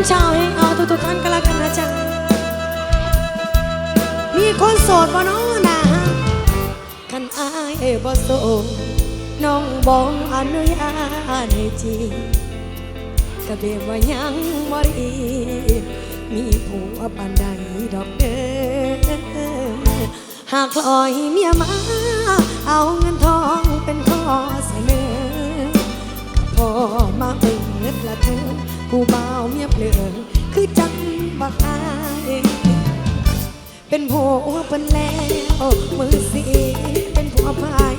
องชาวแห่งเอาทุกทุกท่านกันละกันนะจ๊ะ มีคนโสดบ่น้องนะคันอายบ่โสดน้องบองอนุญาตให้จีกะเบียว่ายังบ่รีมีผัวปานใดดอกเด้อหากลอยเมียมา เอาเงินทองเป็นข้อเสนอพอมาเอิดละเธอ ผู้บ่าเมียเพลิงคือจังบักอายเป็นผัวเป็นแล้วมือสีเป็นผัวพาย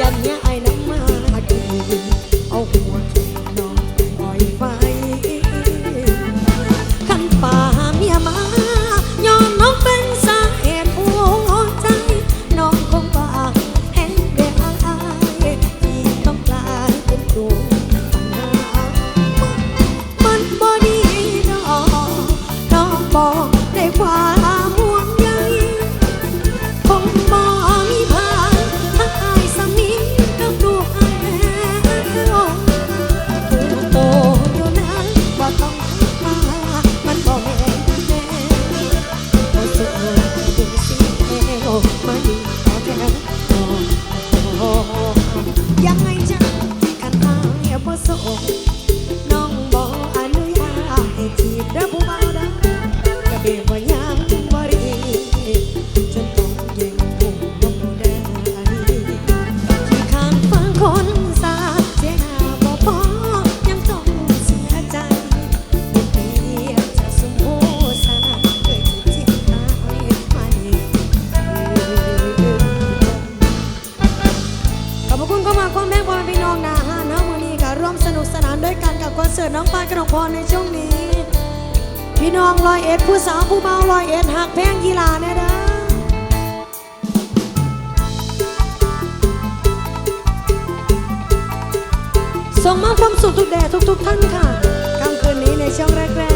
ยันเนี้ยไอ้น้ำมาดู อบพระคุณเข้ามาความแม่ความพี่น้องนาฮานะวันนี้ก็ร่วมสนุกสนานด้วยกันกับคอนเสิร์ตน้องปานกระดกพรในช่วงนี้ พี่น้องลอยเอ็ดผู้สาวผู้เมาลอยเอ็ดหักแพงกีฬาแน่เด้อส่งมาความสุขทุกแด่ทุกๆท่านค่ะกลางคืนนี้ในช่วงแรกๆ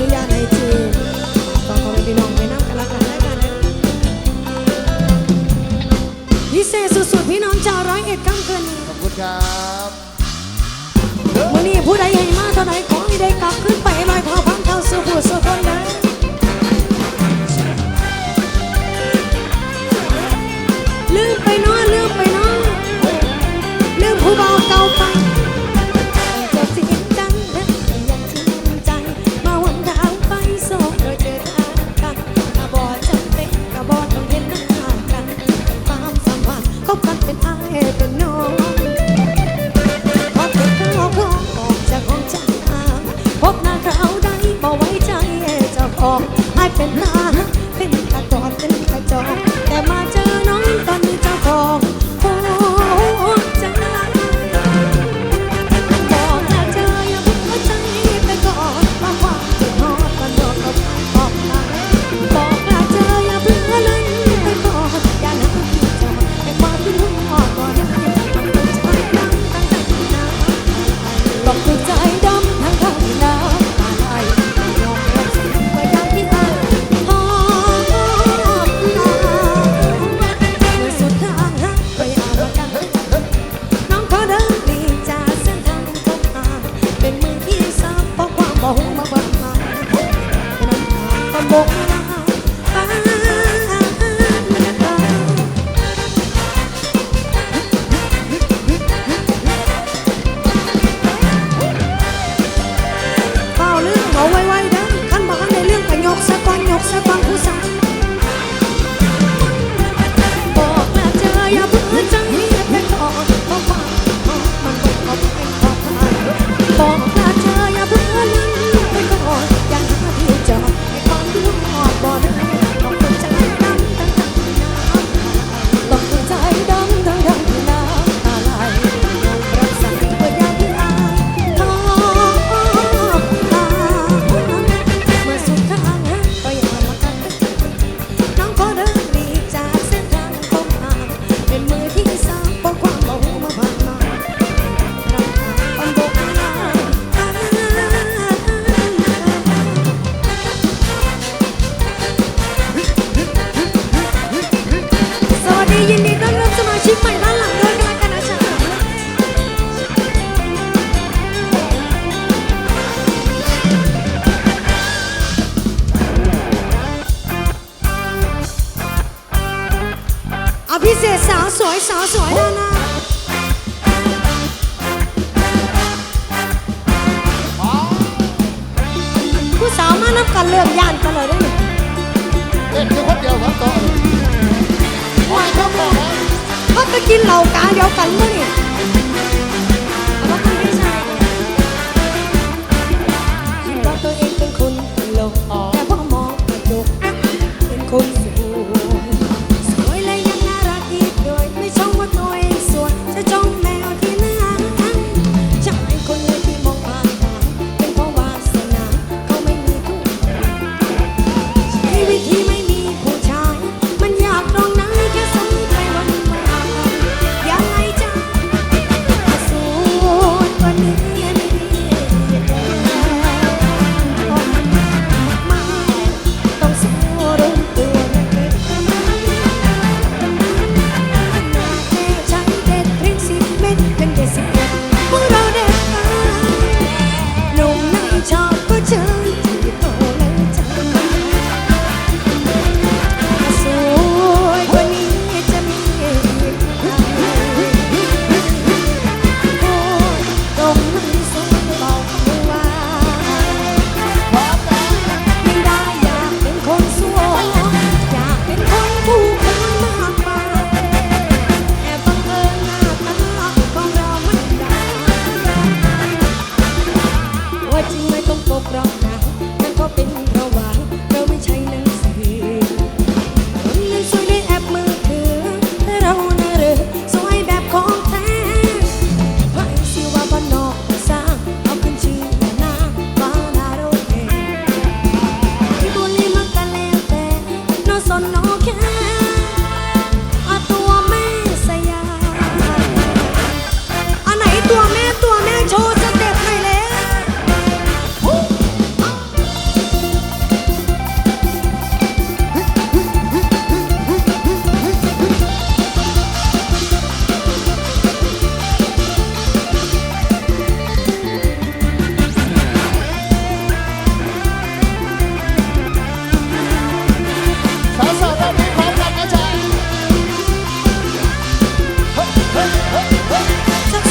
นุญาตให้จีบฝากขอให้พี่น้องไปนั่งกันละกันแล้วกันนะพิเศษสุดๆพี่น้องชาวร้อยเอ็ดค่ำคืนนี้ขอบคุณครับมื่อนี้ผู้ใดให้มาเท่าไหขอให้ได้กลับขึ้นไปลอยเท้าพังเท้าสู่ผู้สู่คนเด้อลืมไปเนาะลืมไปเนาะลืมผู้เบาเก่าไป สาวสวยสาวสวยนะนะผู้สาวมานับกันเลือกย่านกันเลยด้เด็กคือคนเดียวครับต่อไมเขาบพ่เขาไปกินเหล่ากาเดียวกันเมื่อนี่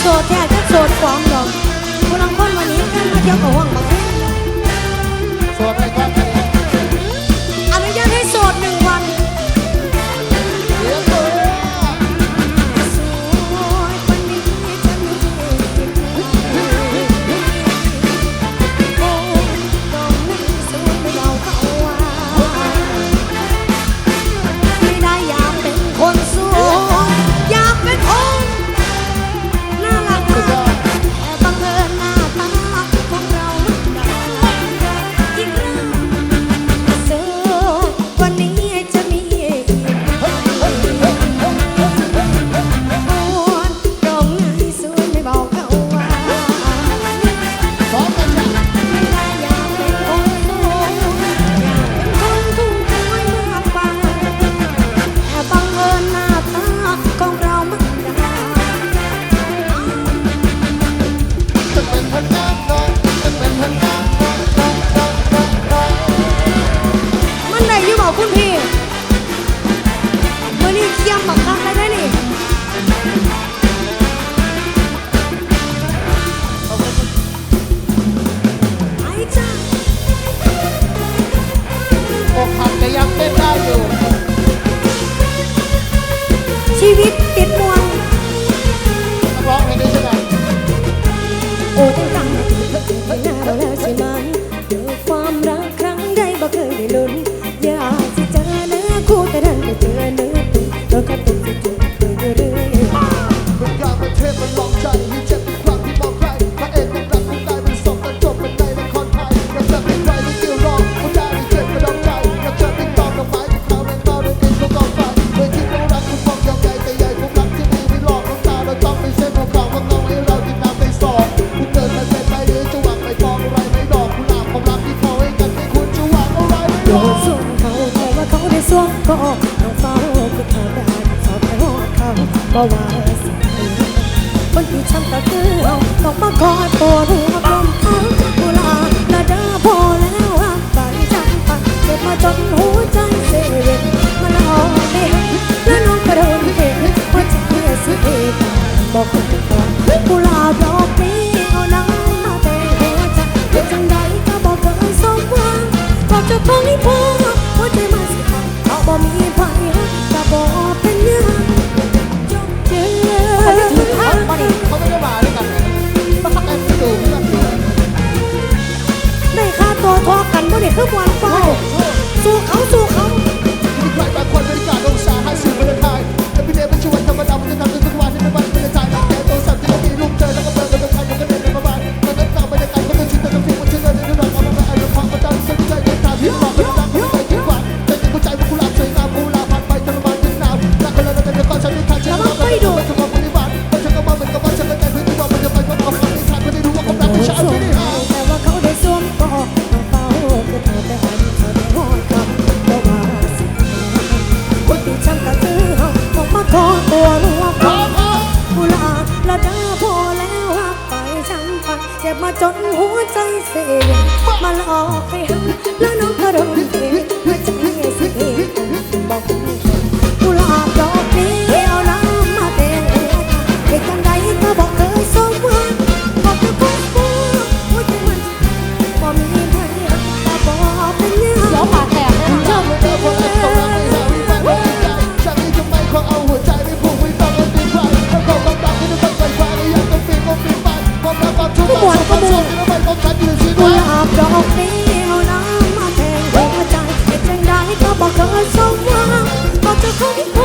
โซแท้ก็โซดฟองดอกผู้ลังคนวันนี้ขึ้นมาเที่ยวกับว่าง ชีวิตติดมุ คนที่ช้ำตะเกือต้องมาคอยปวดหัวกลมเท้าจักกุลาละเด้อพอแล้วอะฝัจังปันเจ็บมาจนหัวใจเสียมาลองเองแล้วน้องกระโดนเองว่าจะเพื่อสิเองบอกคนก่อนกุลาบอกนี้เอาน้ำมาแต่หัวใจเป็จังใดก็บอกเคนสมหวังบอกจะทนให้พอหัวจะมาสิขาเขาบอกมีไฟยกับอก ก็หมดก็หมดกุหลาบดอกนี้เอาน้ำมาแทงหัวใจเป็นจังใดก็บอกเคยสมหวังบอกจะคง